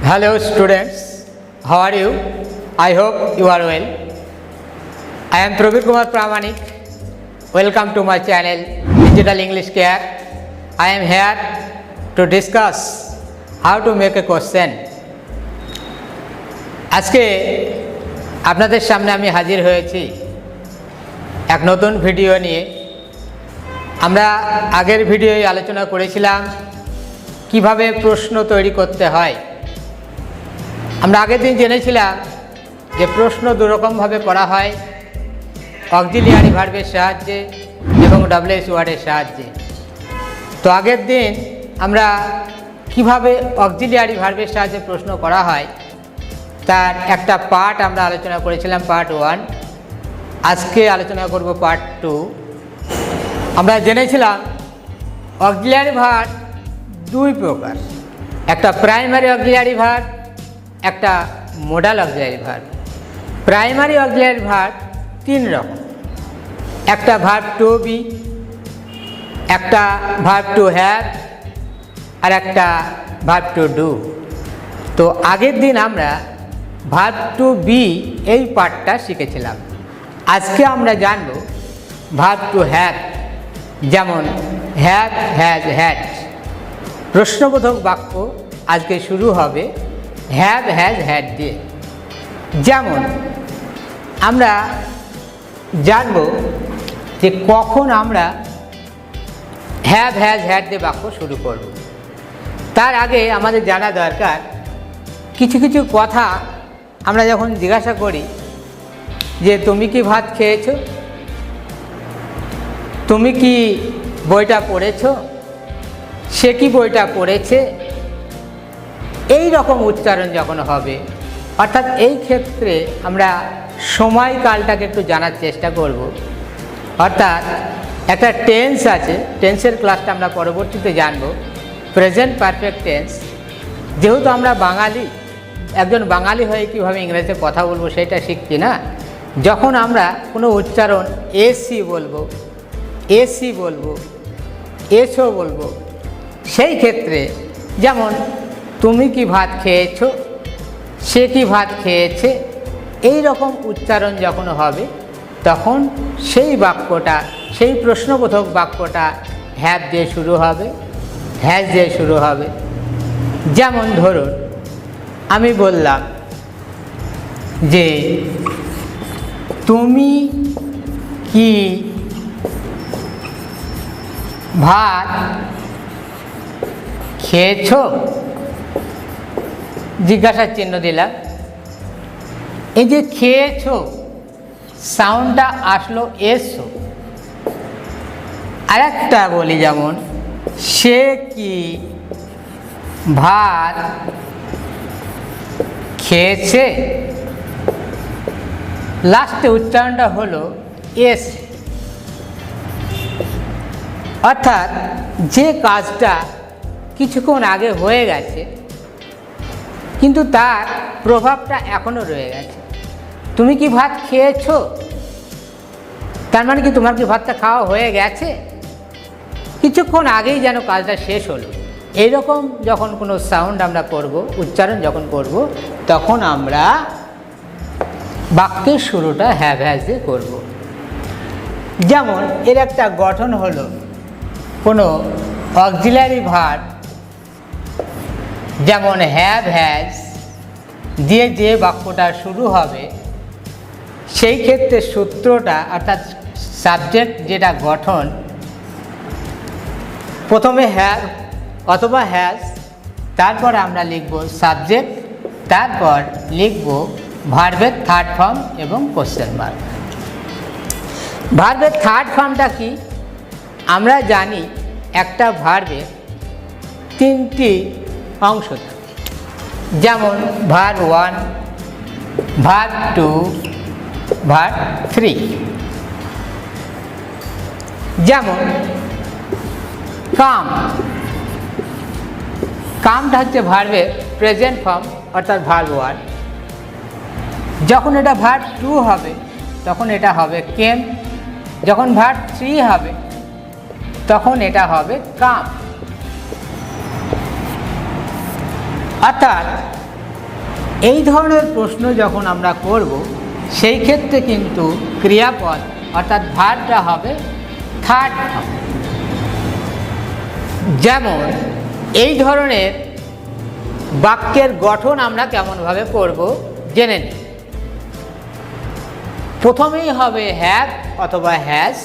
Hello students, how are you? I hope you are well. I am Prabir Kumar Pramanik. Welcome to my channel Digital English Care. I am here to discuss how to make a question. আজকে আপনাদের সামনে আমি হাজির হয়েছি এক নতুন video নিয়ে আমরা আগের ভিডিওয় আলোচনা করেছিলাম কীভাবে প্রশ্ন তৈরি করতে হয় আমরা আগের দিন জেনেছিলাম যে প্রশ্ন দুরকমভাবে করা হয় অক্সিলিয়ারি ভার্বের সাহায্যে এবং ডাব্লিউএস ওয়ার্ডের সাহায্যে। তো আগের দিন আমরা কীভাবে অক্সিলিয়ারি ভার্বের সাহায্যে প্রশ্ন করা হয়, তার একটা পার্ট আমরা আলোচনা করেছিলাম, পার্ট ওয়ান। আজকে আলোচনা করব পার্ট টু। আমরা জেনেছিলাম অক্সিলিয়ারি ভার্ব দুই প্রকার। একটা প্রাইমারি অক্সিলিয়ারি ভার্ব একটা modal auxiliary verb primary auxiliary verb তিন রকম। একটা ভার্ব টু বি একটা ভার্ব টু হ্যাভ আর একটা ভার্ব টু ডু তো আগের দিন আমরা ভার্ব টু বি এই পার্টটা শিখেছিলাম। আজকে আমরা জানব ভার্ব টু হ্যাভ যেমন হ্যাভ হ্যাজ হ্যাড প্রশ্নবোধক বাক্য আজকে শুরু হবে হ্যাভ হ্যাজ হ্যাড দিয়ে যেমন, আমরা জানব যে কখন আমরা হ্যাভ হ্যাজ হ্যাড দিয়ে বাক্য শুরু করব। তার আগে আমাদের জানা দরকার, কিছু কিছু কথা আমরা যখন জিজ্ঞাসা করি যে, তুমি কি ভাত খেয়েছো? তুমি কি বইটা পড়েছো? সে কি বইটা পড়েছে? এই রকম উচ্চারণ যখন হবে, অর্থাৎ এই ক্ষেত্রে আমরা সময়কালটাকে একটু জানার চেষ্টা করব। অর্থাৎ একটা টেন্স আছে টেন্সের ক্লাসটা আমরা পরবর্তীতে জানব। প্রেজেন্ট পারফেক্ট টেন্স যেহেতু আমরা বাঙালি, একজন বাঙালি হয়ে কীভাবে ইংরেজিতে কথা বলব সেটা শিখছি না, যখন আমরা কোনো উচ্চারণ এসি বলব এসি বলব এসও বলব, সেই ক্ষেত্রে যেমন তুমি কি ভাত খেয়েছ? সে কি ভাত খেয়েছে? এই রকম উচ্চারণ যখন হবে, তখন সেই বাক্যটা, সেই প্রশ্নবোধক বাক্যটা হ্যাভ দিয়ে শুরু হবে হ্যাজ দিয়ে শুরু হবে। যেমন ধরুন, আমি বললাম যে, তুমি কি ভাত খেয়েছ? জিজ্ঞাসার চিহ্ন দিলাম। এই যে খেয়েছ সাউন্ডটা আসলো, এসো। আর একটা বলি যেমন, সে কি ভাত খেয়েছে? লাস্টে উচ্চারণটা হলো, এস। অর্থাৎ যে কাজটা কিছুক্ষণ আগে হয়ে গেছে কিন্তু তার প্রভাবটা এখনও রয়ে গেছে। তুমি কি ভাত খেয়েছো? তার মানে কি তোমার কি ভাতটা খাওয়া হয়ে গেছে? কিছুক্ষণ আগেই যেন কাজটা শেষ হলো। এইরকম যখন কোনো সাউন্ড আমরা করব, উচ্চারণ যখন করব, তখন আমরা বাক্যের শুরুটা হ্যাভ হ্যাজ দিয়ে করব। যেমন এর একটা গঠন হলো কোনো অক্সিলারি ভার্ব যেমন হ্যাভ হ্যাজ দিয়ে যে বাক্যটা শুরু হবে, সেই ক্ষেত্রে সূত্রটা অর্থাৎ সাবজেক্ট যেটা গঠন, প্রথমে হ্যাভ অথবা হ্যাজ তারপর আমরা লিখব সাবজেক্ট তারপর লিখব ভার্বের থার্ড ফর্ম এবং কোশ্চেন মার্ক ভার্বের থার্ড ফর্মটা কি? আমরা জানি একটা ভার্বের তিনটি অংশ থাকে যেমন, ভার ওয়ান, ভার টু, ভার থ্রি। যেমন, কাম। কামটা হচ্ছে ভার্বের প্রেজেন্ট ফর্ম, অর্থাৎ ভার্ব ওয়ান। যখন এটা ভার টু হবে, তখন এটা হবে কেম। যখন ভার থ্রি হবে, তখন এটা হবে কাম। অর্থাৎ, এই ধরনের প্রশ্ন যখন আমরা করব, সেই ক্ষেত্রে কিন্তু ক্রিয়াপদ, অর্থাৎ ভারটা হবে থার্ড যেমন, এই ধরনের বাক্যের গঠন আমরা কেমনভাবে করব, জেনে নিই। প্রথমেই হবে হ্যাভ অথবা হ্যাজ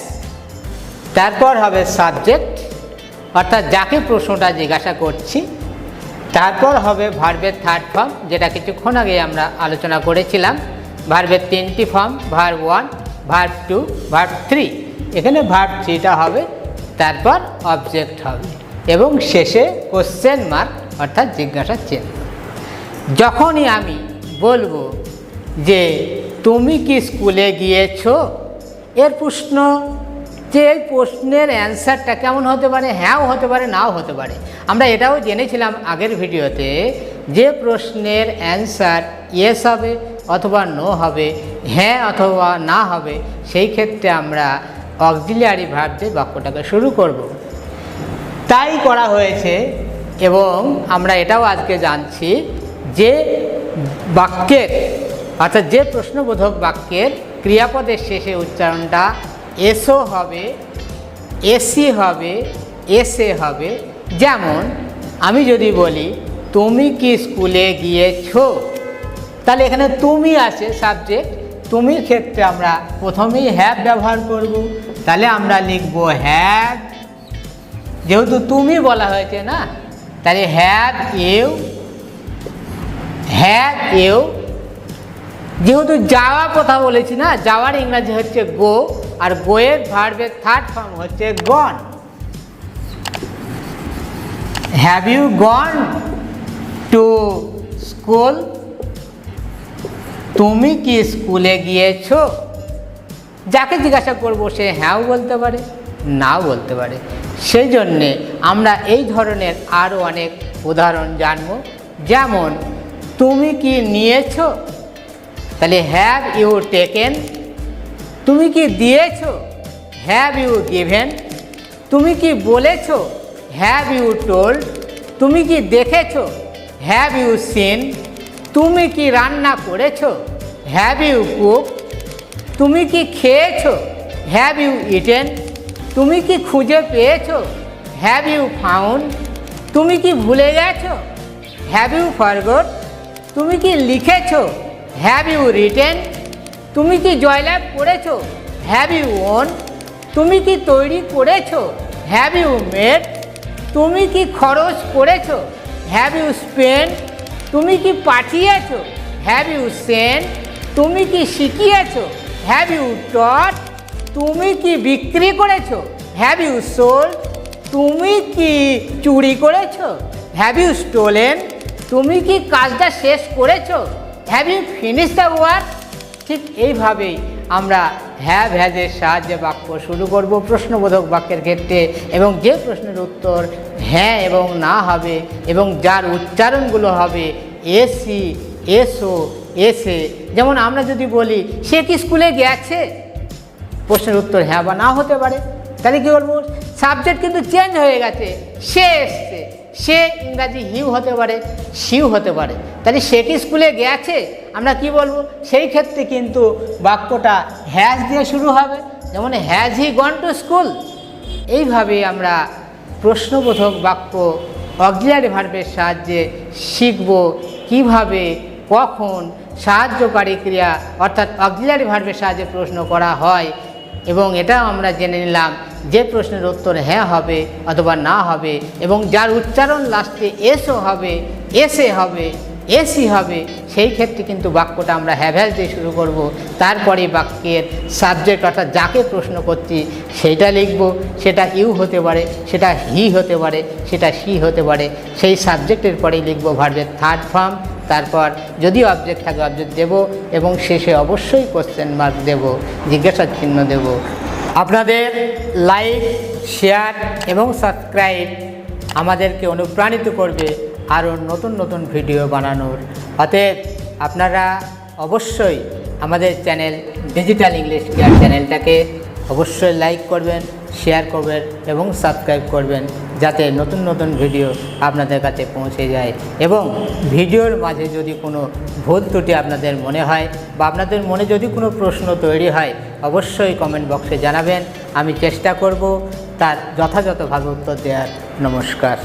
তারপর হবে সাবজেক্ট অর্থাৎ যাকে প্রশ্নটা জিজ্ঞাসা করছি তারপর হবে ভার্বের থার্ড ফর্ম যেটা কিছুক্ষণ আগে আমরা আলোচনা করেছিলাম। ভার্বের তিনটি form verb one verb two verb three এখানে ভার্ব থ্রিটা হবে, তারপর অবজেক্ট হবে। এবং শেষে কোশ্চেন মার্ক অর্থাৎ জিজ্ঞাসা চিহ্ন। যখনই আমি বলব যে, তুমি কি স্কুলে গিয়েছো? এর প্রশ্ন যে এই প্রশ্নের অ্যান্সারটা কেমন হতে পারে, হ্যাঁও হতে পারে, নাও হতে পারে আমরা এটাও জেনেছিলাম আগের ভিডিওতে যে প্রশ্নের অ্যান্সার ইয়েস হবে অথবা নো হবে হ্যাঁ অথবা না হবে, সেই ক্ষেত্রে আমরা অক্সিলিয়ারি দিয়ে বাক্যটাকে শুরু করব। তাই করা হয়েছে এবং আমরা এটাও আজকে জানছি যে বাক্যের, অর্থাৎ যে প্রশ্নবোধক বাক্যের ক্রিয়াপদের শেষে উচ্চারণটা এসও হবে এসি হবে এসে হবে। যেমন, আমি যদি বলি, তুমি কি স্কুলে গিয়েছো? তাহলে এখানে তুমি আছে সাবজেক্ট তুমির ক্ষেত্রে আমরা প্রথমেই হ্যাভ ব্যবহার করব। তাহলে আমরা লিখব হ্যাভ যেহেতু তুমি বলা হয়েছে না, তাহলে হ্যাভ ইউ হ্যাভ ইউ যেহেতু যাওয়া কথা বলেছি না, যাওয়ার ইংরাজি হচ্ছে গো আর গোয়ের ভার্বের থার্ড ফর্ম হচ্ছে gone have you gone to school তুমি কি স্কুলে গিয়েছো? যাকে জিজ্ঞাসা করব সে হ্যাঁও বলতে পারে, নাও বলতে পারে। সেই জন্যে আমরা এই ধরনের আরও অনেক উদাহরণ জানব। যেমন, তুমি কি নিয়েছো? তাহলে হ্যাভ ইউ টেকেন তুমি কি দিয়েছ? হ্যাভ ইউ গিভেন তুমি কি বলেছ? হ্যাভ ইউ টোল্ড তুমি কি দেখেছ? হ্যাভ ইউ সিন তুমি কি রান্না করেছ? হ্যাভ ইউ কুক তুমি কি খেয়েছো? হ্যাভ ইউ ইটেন তুমি কি খুঁজে পেয়েছ? হ্যাভ ইউ ফাউন্ড তুমি কি ভুলে গেছো? হ্যাভ ইউ ফরগট তুমি কি লিখেছো? হ্যাভ ইউ রিটেন তুমি কি জয়লাভ করেছ? হ্যাভ ইউ ওন তুমি কি তৈরি করেছ? হ্যাভ ইউ মেড তুমি কি খরচ করেছ? হ্যাভ ইউ স্পেন্ড তুমি কি পাঠিয়েছো? হ্যাভ ইউ সেন্ড তুমি কি শিখিয়েছো? হ্যাভ ইউ টট তুমি কি বিক্রি করেছ? হ্যাভ ইউ সোল্ড তুমি কি চুরি করেছ? হ্যাভ ইউ স্টোলেন তুমি কি কাজটা শেষ করেছ? Have you finish the work ঠিক এইভাবেই আমরা হ্যাভ ভ্যাজের সাহায্যে বাক্য শুরু করব প্রশ্নবোধক বাক্যের ক্ষেত্রে এবং যে প্রশ্নের উত্তর হ্যাঁ এবং না হবে এবং যার উচ্চারণগুলো হবে এসি এসো এসে যেমন আমরা যদি বলি, সে কি স্কুলে গেছে? প্রশ্নের উত্তর হ্যাঁ বা না হতে পারে। তাহলে কী বলব? সাবজেক্ট কিন্তু চেঞ্জ হয়ে গেছে। সে এসছে। সে ইংরাজি হিউ হতে পারে শিউ হতে পারে। তাহলে সে কি স্কুলে গেছে, আমরা কি বলব? সেই ক্ষেত্রে কিন্তু বাক্যটা হ্যাজ দিয়ে শুরু হবে, যেমন has he gone to school. এইভাবে আমরা প্রশ্নবোধক বাক্য অক্সিলারি ভার্বের সাহায্যে শিখব কীভাবে, কখন সাহায্যকারী ক্রিয়া, অর্থাৎ অক্সিলারি ভার্বের সাহায্যে প্রশ্ন করা হয়। এবং এটাও আমরা জেনে নিলাম যে প্রশ্নের উত্তর হ্যাঁ হবে অথবা না হবে এবং যার উচ্চারণ লাস্টে এসও হবে এসে হবে। এসি হবে, সেই ক্ষেত্রে কিন্তু বাক্যটা আমরা হ্যাভ্যাস দিয়ে শুরু করব। তারপরে বাক্যের সাবজেক্ট অর্থাৎ যাকে প্রশ্ন করছি সেইটা লিখব, সেটা ইউ হতে পারে, সেটা হি হতে পারে, সেটা সি হতে পারে, সেই সাবজেক্টের পরেই লিখব ভার্বের থার্ড ফর্ম তারপর যদি অবজেক্ট থাকে অবজেক্ট দেব এবং শেষে অবশ্যই কোশ্চেন মার্ক দেব, জিজ্ঞাসার চিহ্ন দেব। আপনাদের লাইক শেয়ার এবং সাবস্ক্রাইব আমাদেরকে অনুপ্রাণিত করবে আরও নতুন নতুন ভিডিও বানানোর। অতএব আপনারা অবশ্যই আমাদের চ্যানেল ডিজিটাল ইংলিশ কেয়ার চ্যানেলটাকে অবশ্যই লাইক করবেন, শেয়ার করবেন এবং সাবস্ক্রাইব করবেন যাতে নতুন নতুন ভিডিও আপনাদের কাছে পৌঁছে যায় এবং ভিডিওর মাঝে যদি কোনো ভুল ত্রুটি আপনাদের মনে হয় বা আপনাদের মনে যদি কোনো প্রশ্ন তৈরি হয়, অবশ্যই কমেন্ট বক্সে জানাবেন। আমি চেষ্টা করব তার যথাযথভাবে উত্তর দেওয়ার। নমস্কার।